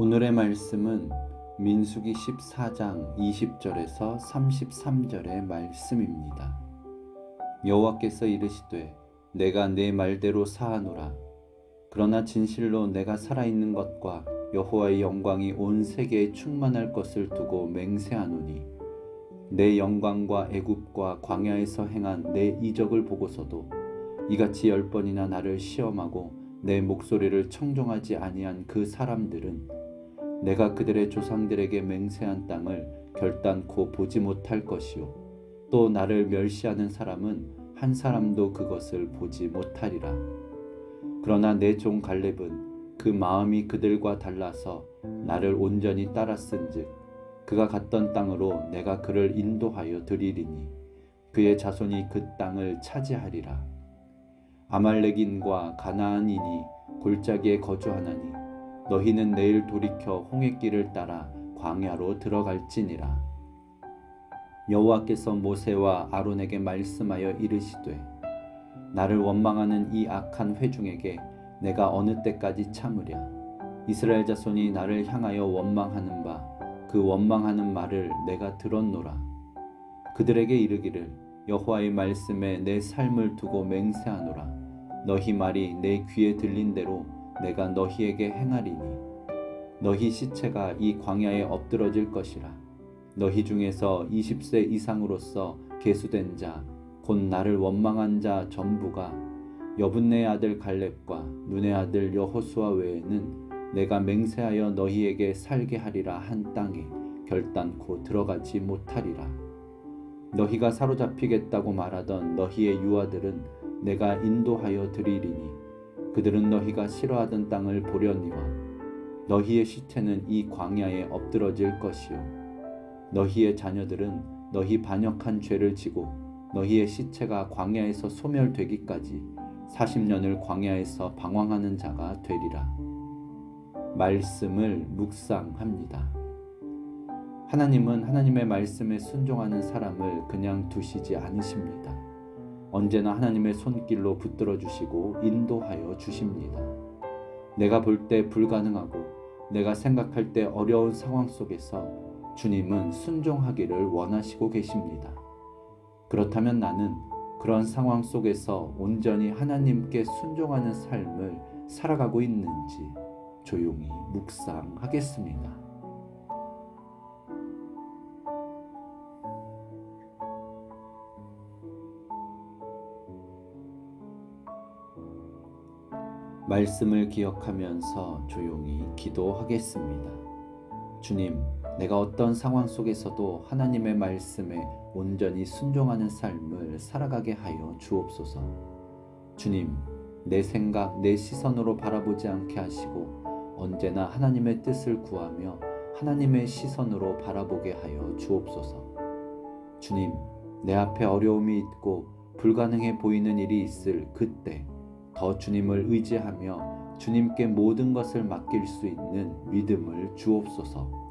오늘의 말씀은 민수기 14장 20절에서 33절의 말씀입니다. 여호와께서 이르시되 내가 내 말대로 사하노라 그러나 진실로 내가 살아있는 것과 여호와의 영광이 온 세계에 충만할 것을 두고 맹세하노니 내 영광과 애굽과 광야에서 행한 내 이적을 보고서도 이같이 열 번이나 나를 시험하고 내 목소리를 청종하지 아니한 그 사람들은 내가 그들의 조상들에게 맹세한 땅을 결단코 보지 못할 것이요. 또 나를 멸시하는 사람은 한 사람도 그것을 보지 못하리라. 그러나 내 종 갈렙은 그 마음이 그들과 달라서 나를 온전히 따랐은즉 그가 갔던 땅으로 내가 그를 인도하여 드리리니 그의 자손이 그 땅을 차지하리라. 아말렉인과 가나안인이 골짜기에 거주하나니 너희는 내일 돌이켜 홍해길을 따라 광야로 들어갈지니라. 여호와께서 모세와 아론에게 말씀하여 이르시되 나를 원망하는 이 악한 회중에게 내가 어느 때까지 참으랴? 이스라엘 자손이 나를 향하여 원망하는 바 그 원망하는 말을 내가 들었노라. 그들에게 이르기를 여호와의 말씀에 내 삶을 두고 맹세하노라. 너희 말이 내 귀에 들린 대로 내가 너희에게 행하리니. 너희 시체가 이 광야에 엎드러질 것이라. 너희 중에서 20세 이상으로서 계수된 자 곧 나를 원망한 자 전부가 여분네 아들 갈렙과 눈의 아들 여호수아 외에는 내가 맹세하여 너희에게 살게 하리라 한 땅에 결단코 들어가지 못하리라. 너희가 사로잡히겠다고 말하던 너희의 유아들은 내가 인도하여 드리리니 그들은 너희가 싫어하던 땅을 보려니와 너희의 시체는 이 광야에 엎드러질 것이요 너희의 자녀들은 너희 반역한 죄를 지고 너희의 시체가 광야에서 소멸되기까지 40년을 광야에서 방황하는 자가 되리라 말씀을 묵상합니다. 하나님은 하나님의 말씀에 순종하는 사람을 그냥 두시지 않으십니다. 언제나 하나님의 손길로 붙들어 주시고 인도하여 주십니다. 내가 볼 때 불가능하고 내가 생각할 때 어려운 상황 속에서 주님은 순종하기를 원하시고 계십니다. 그렇다면 나는 그런 상황 속에서 온전히 하나님께 순종하는 삶을 살아가고 있는지 조용히 묵상하겠습니다. 말씀을 기억하면서 조용히 기도하겠습니다. 주님, 내가 어떤 상황 속에서도 하나님의 말씀에 온전히 순종하는 삶을 살아가게 하여 주옵소서. 주님, 내 생각, 내 시선으로 바라보지 않게 하시고 언제나 하나님의 뜻을 구하며 하나님의 시선으로 바라보게 하여 주옵소서. 주님, 내 앞에 어려움이 있고 불가능해 보이는 일이 있을 그때 더 주님을 의지하며 주님께 모든 것을 맡길 수 있는 믿음을 주옵소서.